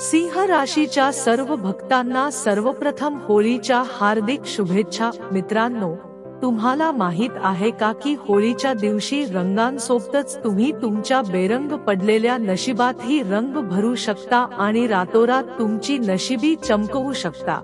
सिंह राशीच्या सर्व भक्तांना सर्वप्रथम होळीच्या हार्दिक शुभेच्छा. मित्रांनो तुम्हाला माहीत आहे का की होळीच्या दिवशी रंगांसोबतच तुम्ही तुमच्या बेरंग पडलेल्या नशिबातही रंग भरू शकता आणि रातोरात तुमची नशिबी चमकवू शकता.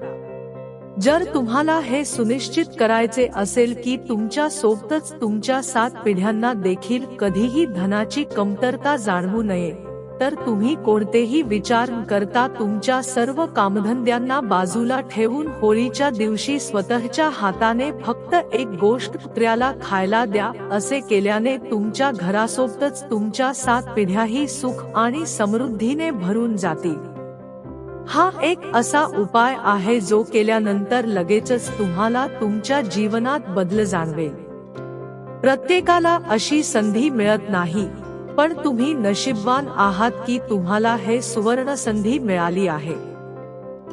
जर तुम्हाला हे सुनिश्चित करायचे असेल की तुमच्या सोबतच तुमच्या सात पिढ्यांना देखील कधीही धनाची कमतरता जाणवू नये. तर तुम्ही कोणतेही विचार करता तुमच्या सर्व कामधंद्यांना बाजूला ठेवून होळीच्या दिवशी स्वतःच्या हाताने फक्त एक गोष्ट कुत्र्याला खायला द्या असे केल्याने तुमच्या घरासोबतच तुमच्या सात पिढ्याही सुख आणि समृद्धीने भरून जातील. हा एक असा उपाय आहे जो केल्यानंतर लगेचच तुम्हाला तुमच्या जीवनात बदल जाणवेल. प्रत्येकाला अशी संधी मिळत नाही. पण तुम्ही नशीबवान आहात की तुम्हाला हे सुवर्ण संधी मिळाली आहे.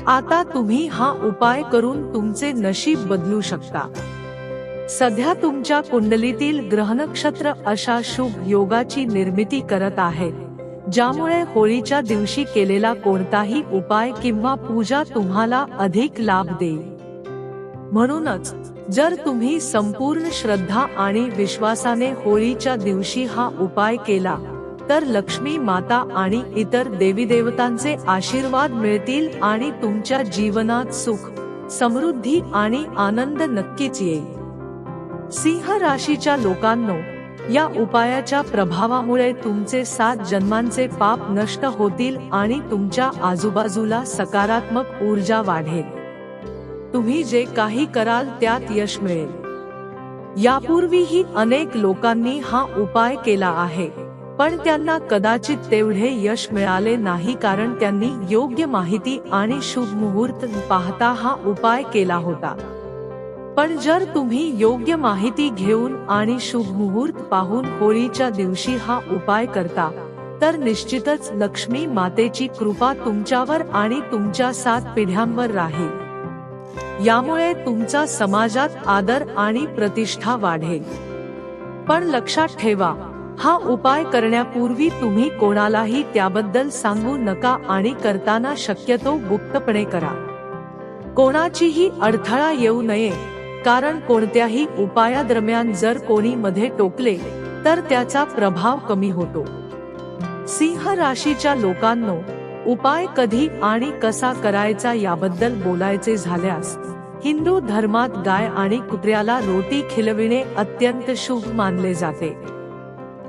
आता तुम्ही हा उपाय करून तुमचे नशीब बदलू शकता. सध्या तुमच्या कुंडलीतील ग्रह नक्षत्र अशा शुभ योगाची निर्मिती करत आहे ज्यामुळे होळीच्या दिवशी केलेला कोणताही उपाय किंवा पूजा तुम्हाला अधिक लाभ देईल. म्हणूनच जर तुम्ही संपूर्ण श्रद्धा आणि विश्वासाने होळीच्या दिवशी हा उपाय केला तर लक्ष्मी माता आणि इतर देवीदेवतांचे आशीर्वाद मिळतील आणि तुमच्या जीवनात सुख समृद्धी आणि आनंद नक्कीच येईल. सिंह राशीच्या लोकांनो या उपायाच्या प्रभावामुळे तुमचे सात जन्मांचे पाप नष्ट होतील आणि तुमच्या आजूबाजूला सकारात्मक ऊर्जा वाढेल. तुम्ही जे काही कराल त्यात यश मिळेल. यापूर्वीही अनेक लोकांनी हा उपाय केला आहे पण त्यांना कदाचित तेवढे यश मिळाले नाही कारण त्यांनी योग्य माहिती आणि शुभ मुहूर्त पाहता हा उपाय केला होता. पण जर तुम्ही योग्य माहिती घेऊन आणि शुभ मुहूर्त पाहून होळीच्या दिवशी हा उपाय करता तर निश्चितच लक्ष्मी मातेची कृपा तुमच्यावर आणि तुमच्या सात पिढ्यांवर राहील. यामुळे तुमचा समाजात आदर आणि प्रतिष्ठा वाढेल. पण लक्षात ठेवा हा उपाय करण्यापूर्वी तुम्ही कोणालाही त्याबद्दल सांगू नका आणि करताना शक्यतो गुप्तपणे करा. कोणाचीही अडथळा येऊ नये कारण कोणत्याही उपायादरम्यान जर कोणी मध्ये टोकले तर त्याचा प्रभाव कमी होतो. सिंह राशीच्या लोकांनो उपाय कधी आणि कसा करायचा याबद्दल बोलायचे झाल्यास हिंदू धर्मात गाय आणि कुत्र्याला रोटी खिलविणे अत्यंत शुभ मानले जाते.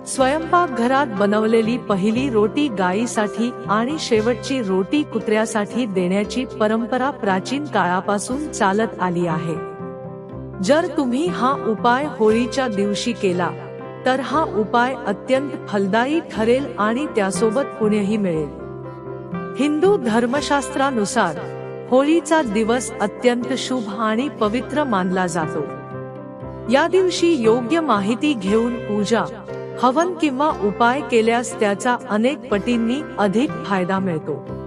स्वयंपाक घरात बनवलेली पहिली रोटी गायीसाठी आणि शेवटची रोटी कुत्र्यासाठी देण्याची परंपरा प्राचीन काळापासून चालत आली आहे. जर तुम्ही हा उपाय होळीच्या दिवशी केला तर हा उपाय अत्यंत फलदायी ठरेल आणि त्यासोबत पुणेही मिळेल. हिंदू धर्मशास्त्रानुसार होळीचा दिवस अत्यंत शुभ आणि पवित्र मानला जातो. या दिवशी योग्य माहिती घेऊन पूजा हवन किंवा उपाय केल्यास त्याचा अनेक पटींनी अधिक फायदा मिळतो.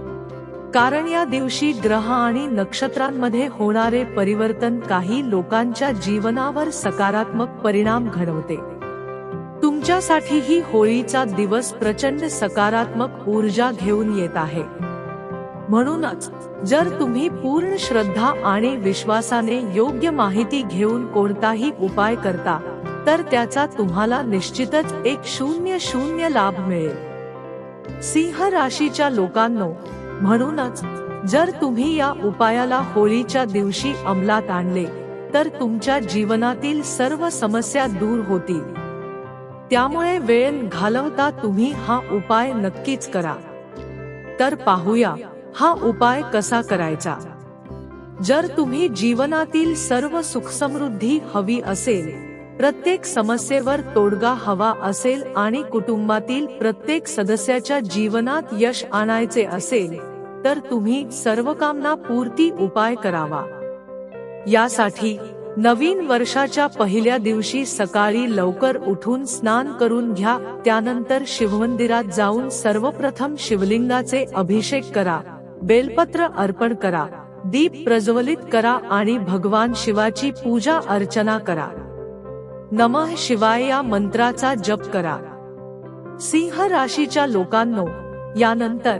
कारण या दिवशी ग्रह आणि नक्षत्रांमध्ये होणारे परिवर्तन काही लोकांच्या जीवनावर सकारात्मक परिणाम घडवते. तुमच्यासाठी ही होळीचा दिवस प्रचंड सकारात्मक ऊर्जा घेऊन येत आहे. म्हणूनच जर तुम्ही पूर्ण श्रद्धा आणि विश्वासाने योग्य माहिती घेऊन कोणताही उपाय करता तर त्याचा तुम्हाला निश्चितच एक शून्य शून्य लाभ मिळेल. सिंह राशीच्या लोकांनो म्हणूनच जर तुम्ही या उपायाला होळीच्या दिवशी अंमलात आणले तर तुमच्या जीवनातील सर्व समस्या दूर होतील. त्यामुळे वेळ घालवता तुम्ही हा उपाय नक्कीच करा. तर पाहूया हा उपाय कसा करायचा? जर तुम्ही जीवनातील सर्व सुखसमृद्धी हवी असेल प्रत्येक समस्येवर तोडगा हवा असेल आणि कुटुंबातील प्रत्येक सदस्याच्या जीवनात यश आणायचे असेल तर तुम्ही सर्व कामना पूर्ती उपाय करावा. यासाठी नवीन वर्षाच्या पहिल्या दिवशी सकाळी लवकर उठून स्नान करून घ्या त्यानंतर शिवमंदिरात जाऊन सर्वप्रथम शिवलिंगाचे अभिषेक करा बेलपत्र अर्पण करा दीप प्रज्वलित करा आणि भगवान शिवाची पूजा अर्चना करा. नमः शिवाय या मंत्राचा जप करा. सिंह राशीच्या लोकांनो यानंतर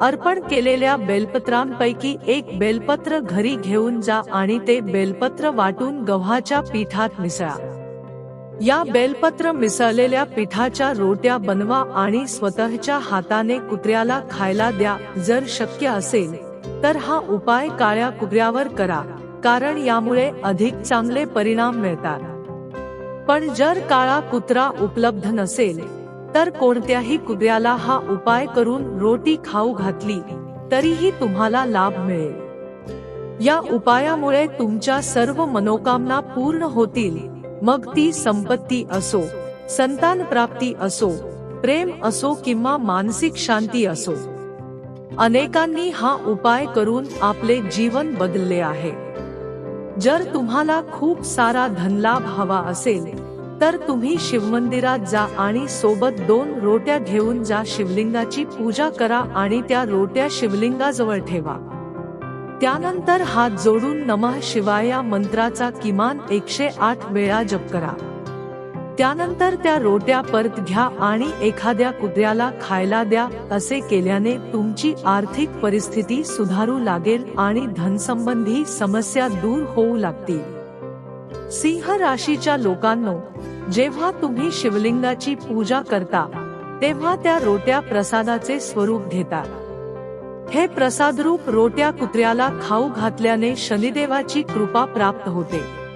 अर्पण केलेल्या बेलपत्रांपैकी एक बेलपत्र घरी घेऊन जा आणि ते बेलपत्र वाटून गव्हाच्या पिठात मिसळा. या बेलपत्र मिसळलेल्या पिठाच्या रोट्या बनवा आणि स्वतःच्या हाताने कुत्र्याला खायला द्या. जर शक्य असेल तर हा उपाय काळ्या कुत्र्यावर करा कारण यामुळे अधिक चांगले परिणाम मिळतात. पण जर काळा कुत्रा उपलब्ध नसेल तर कोणत्याही कुत्र्याला हा उपाय करून रोटी खाऊ घातली तरीही तुम्हाला लाभ मिळेल. या उपायामुळे तुमच्या सर्व मनोकामना पूर्ण होतील. मग ती संपत्ती असो संतान प्राप्ती असो प्रेम असो किंवा मानसिक शांती असो. अनेकांनी हा उपाय करून आपले जीवन बदलले आहे. जर तुम्हाला खूप सारा धनलाभ हवा असेल तर तुम्ही शिवमंदिरात जा आणि सोबत दोन रोट्या घेऊन जा शिवलिंगाची पूजा करा आणि त्या रोट्या शिवलिंगाजवळ ठेवा. त्यानंतर हात जोडून नमः शिवाय या मंत्राचा किमान एकशे आठ वेळा जप करा. त्यानंतर त्या रोट्या परत घ्या आणि एखाद्या कुत्र्याला खायला द्या असे केल्याने तुमची आर्थिक परिस्थिती सुधारू लागेल आणि धनसंबंधी समस्या दूर होऊ लागतील. सिंह राशीच्या लोकांनो जेव्हा तुम्ही शिवलिंगाची पूजा करता तेव्हा त्या रोट्या प्रसादाचे स्वरूप घेतात. हे प्रसादरूप रोट्या कुत्र्याला खाऊ घातल्याने शनिदेवाची कृपा प्राप्त होते.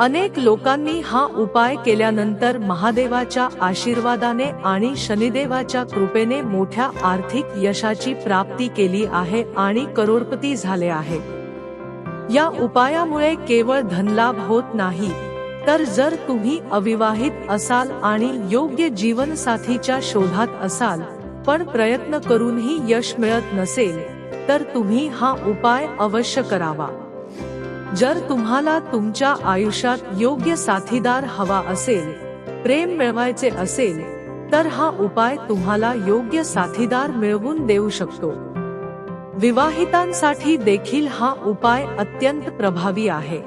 अनेक लोकांनी हा उपाय केल्यानंतर महादेवाच्या आशीर्वादाने आणि शनिदेवाच्या कृपेने मोठ्या आर्थिक यशाची प्राप्ती केली आहे आणि करोडपती झाले आहे या उपायामुळे केवळ धनलाभ होत नाही. तर जर तुम्ही अविवाहित असाल आणि योग्य जीवनसाथीच्या शोधात असाल पण प्रयत्न करूनही यश मिळत नसेल तर तुम्ही हा उपाय अवश्य करावा. जर तुम्हाला तुमच्या आयुष्यात योग्य साथीदार हवा असेल प्रेम मिळवायचे असेल तर हा उपाय तुम्हाला योग्य साथीदार मिळवून देऊ शकतो. विवाहितांसाठी देखील हा उपाय अत्यंत प्रभावी आहे.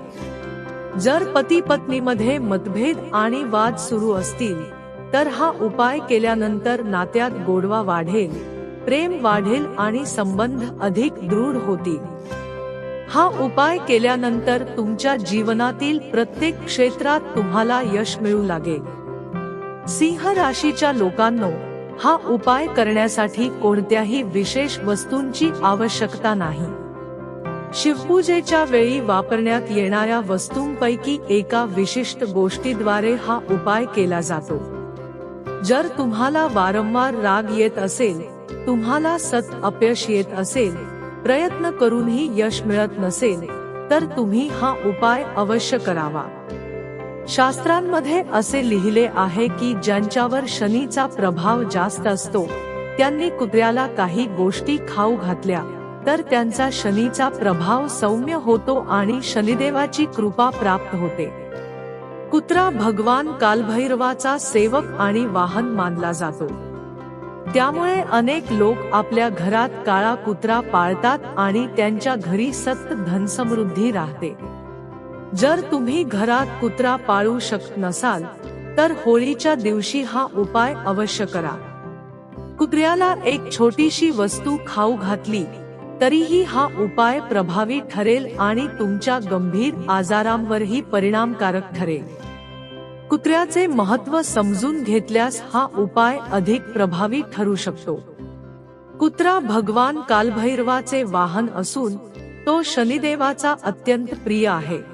जर पती पत्नीमध्ये मतभेद आणि वाद सुरू असतील तर हा उपाय केल्यानंतर नात्यात गोडवा वाढेल प्रेम वाढेल आणि संबंध अधिक दृढ होतील. हा उपाय केल्यानंतर तुमच्या जीवनातील प्रत्येक क्षेत्रात तुम्हाला यश मिळू लागेल. सिंह राशीच्या लोकांनो हा उपाय करण्यासाठी कोणत्याही विशेष वस्तूंची आवश्यकता नाही. शिवपूजेच्या वेळी वापरण्यात येणाऱ्या वस्तूंपैकी एका विशिष्ट गोष्टीद्वारे हा उपाय केला जातो. जर तुम्हाला वारंवार राग येत असेल तुम्हाला सत अपयश येत असेल प्रयत्न करूनही यश मिळत नसेल तर तुम्ही हा उपाय अवश्य करावा. शास्त्रांमध्ये असे लिहिले आहे की ज्यांच्यावर शनीचा प्रभाव जास्त असतो त्यांनी कुत्र्याला काही गोष्टी खाऊ घातल्या तर त्यांचा शनीचा प्रभाव सौम्य होतो आणि शनिदेवाची कृपा प्राप्त होते. कुत्रा भगवान कालभैरवाचा सेवक आणि वाहन मानला जातो. त्यामुळे अनेक लोक आपल्या घरात काळा कुत्रा पाळतात आणि त्यांच्या घरी सत धनसमृद्धी राहते. जर तुम्ही घरात कुत्रा पाळू शकत नसाल तर होळीच्या दिवशी हा उपाय अवश्य करा. कुत्र्याला एक छोटीशी वस्तू खाऊ घातली तरीही हा उपाय प्रभावी ठरेल आणि तुमच्या गंभीर आजारांवरही परिणामकारक ठरेल. कुत्र्याचे महत्त्व समजून घेतल्यास हा उपाय अधिक प्रभावी ठरू शकतो. कुत्रा भगवान कालभैरवाचे वाहन असून तो शनिदेवाचा अत्यंत प्रिय आहे.